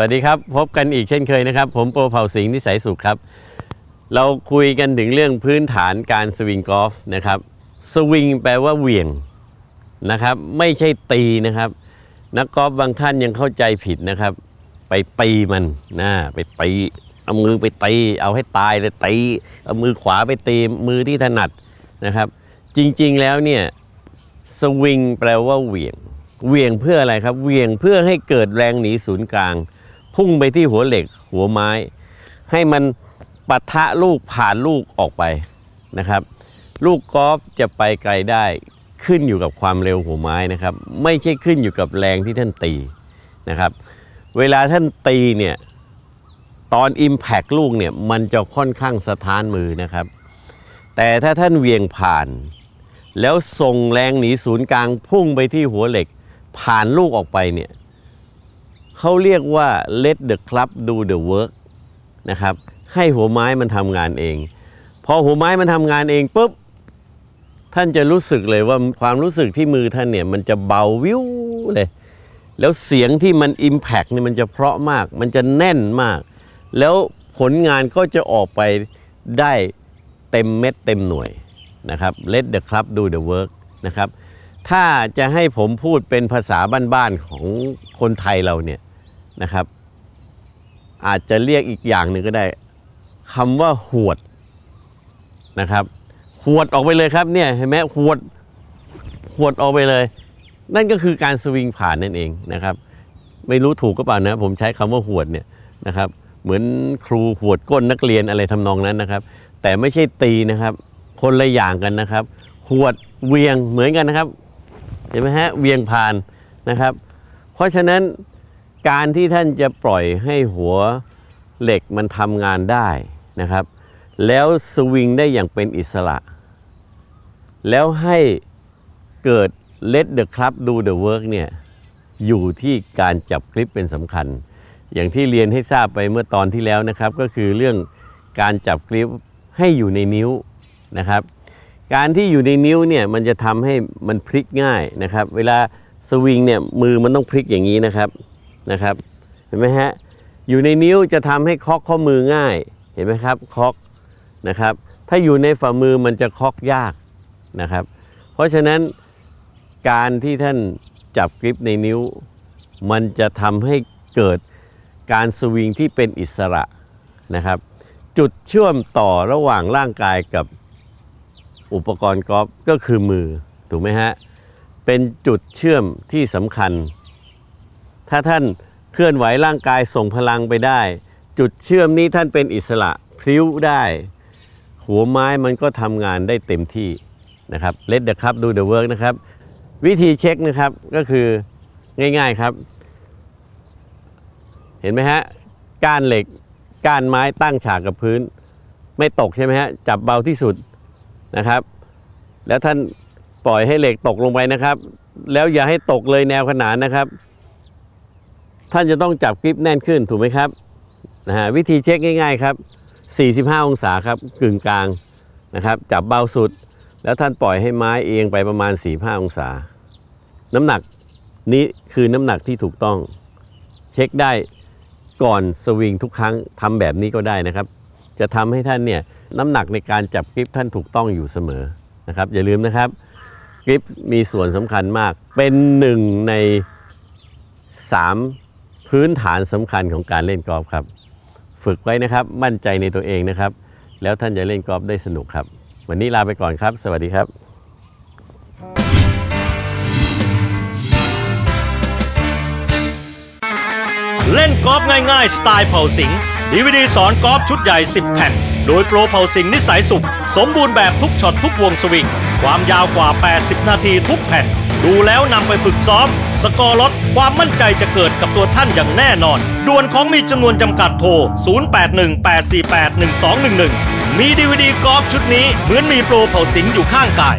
วัสดีครับ พบกันอีกเช่นเคยนะครับ ผมโปรเผ่าสิงห์นิสัยสุขครับ เราคุยกันถึงเรื่องพื้นฐานการสวิงกอล์ฟนะครับสวิงแปลว่าเหวี่ยงนะครับ ไม่ใช่ตีนะครับ นักกอล์ฟบางท่านยังเข้าใจผิดนะครับ ไปตีมันนะไปตีเอามือไปตีเอาให้ตายเลยตีเอามือขวาไปตีมือที่ถนัดนะครับ จริงๆแล้วเนี่ยสวิงแปลว่าเหวี่ยงเหวี่ยงเพื่ออะไรครับเหวี่ยงเพื่อให้เกิดแรงหนีศูนย์กลาง พุ่งไปที่หัวเหล็กหัวไม้ ให้มันปะทะลูกผ่านลูกออกไปนะครับ ลูกกอล์ฟจะไปไกลได้ขึ้นอยู่กับความเร็วหัวไม้นะครับ ไม่ใช่ขึ้นอยู่กับแรงที่ท่านตีนะครับ เวลาท่านตีเนี่ยตอน Impact ลูกเนี่ยมันจะค่อนข้างสะท้านมือนะครับ แต่ถ้าท่านเวียงผ่าน แล้วส่งแรงหนีศูนย์กลางพุ่งไปที่หัวเหล็ก ผ่านลูกออกไปเนี่ย เขาเรียกว่า let the club do the work นะครับ ให้หัวไม้มันทำงานเอง พอหัวไม้มันทำงานเองปุ๊บ ท่านจะรู้สึกเลยว่าความรู้สึกที่มือท่านเนี่ย มันจะเบาวิวเลย แล้วเสียงที่มัน Impact เนี่ยมันจะเพราะมาก มันจะแน่นมาก แล้วผลงานก็จะออกไปได้เต็มเม็ดเต็มหน่วยนะครับ Let the club do the work นะครับถ้าจะให้ผมพูดเป็นภาษาบ้านๆของคนไทยเราเนี่ย นะครับ อาจจะเรียกอีกอย่างหนึ่งก็ได้คำว่าหวดนะครับหวดออกไปเลยครับเนี่ยเห็นไหมหวดหวดออกไปเลย นั่นก็คือการสวิงผ่านนั่นเองนะครับ ไม่รู้ถูกก็เปล่านะ ผมใช้คำว่าหวดเนี่ยนะครับ เหมือนครูหวดก้นนักเรียนอะไรทำนองนั้นนะครับ แต่ไม่ใช่ตีนะครับ คนละอย่างกันนะครับหวดเวียงเหมือนกันนะครับเห็นไหมฮะเวียงผ่านนะครับ เพราะฉะนั้น การที่ท่านจะปล่อยให้หัวเหล็กมันทำงานได้นะครับ แล้วสวิงได้อย่างเป็นอิสระ แล้วให้เกิด let the club do the work เนี่ยอยู่ที่การจับคลิปเป็นสำคัญ อย่างที่เรียนให้ทราบไปเมื่อตอนที่แล้วนะครับ ก็คือเรื่องการจับคลิปให้อยู่ในนิ้วนะครับ การที่อยู่ในนิ้วเนี่ยมันจะทำให้มันพลิกง่ายนะครับ เวลาสวิงเนี่ยมือมันต้องพลิกอย่างนี้นะครับ นะครับ เห็นไหมฮะ อยู่ในนิ้วจะทำให้เคาะข้อมือง่าย เห็นไหมครับเคาะนะครับ ถ้าอยู่ในฝ่ามือมันจะเคาะยากนะครับ เพราะฉะนั้นการที่ท่านจับกริปในนิ้ว มันจะทำให้เกิดการสวิงที่เป็นอิสระนะครับ จุดเชื่อมต่อระหว่างร่างกายกับอุปกรณ์กอล์ฟก็คือมือถูกไหมฮะ เป็นจุดเชื่อมที่สำคัญ ถ้าท่านเคลื่อนไหวร่างกายส่งพลังไปได้ จุดเชื่อมนี้ท่านเป็นอิสระพลิ้วได้ หัวไม้มันก็ทำงานได้เต็มที่นะครับ Let the cup do the work นะครับ วิธีเช็คนะครับก็คือง่ายๆครับ เห็นไหมฮะก้านเหล็กก้านไม้ตั้งฉากกับพื้น ไม่ตกใช่ไหมฮะจับเบาที่สุดนะครับ แล้วท่านปล่อยให้เหล็กตกลงไปนะครับ แล้วอย่าให้ตกเลยแนวขนานนะครับ ท่านจะต้องจับกริปแน่นขึ้นถูกไหมครับนะฮะวิธีเช็คง่ายๆครับ 45 องศาครับกึ่งกลางนะครับ จับเบาสุด แล้วท่านปล่อยให้ไม้เอียงไปประมาณ 45 องศา น้ำหนักนี้คือน้ำหนักที่ถูกต้อง เช็คได้ก่อนสวิงทุกครั้งทำแบบนี้ก็ได้นะครับ จะทำให้ท่านเนี่ยน้ำหนักในการจับกริปท่านถูกต้องอยู่เสมอนะครับ อย่าลืมนะครับกริปมีส่วนสำคัญมากเป็นหนึ่งใน3 พื้นฐานสำคัญของการเล่นกอล์ฟครับ ฝึกไว้นะครับมั่นใจในตัวเองนะครับ แล้วท่านจะเล่นกอล์ฟได้สนุกครับ วันนี้ลาไปก่อนครับ สวัสดีครับเล่นกอล์ฟง่ายๆ สไตล์เผาสิง ดีวดีสอนกอล์ฟชุดใหญ่ 10 แผ่น โดยโปรเผาสิงนิสัยสุข สมบูรณ์แบบทุกช็อตทุกวงสวิง ความยาวกว่า 80 นาทีทุกแผ่น ดูแล้วนำไปฝึกซ้อม สกอร์ลดความมั่นใจจะเกิดกับตัวท่านอย่างแน่นอน ด่วนของมีจำนวนจำกัดโทร 0818481211 มีดีวดีกอล์ฟชุดนี้เหมือนมีโปรเผาสิงอยู่ข้างกาย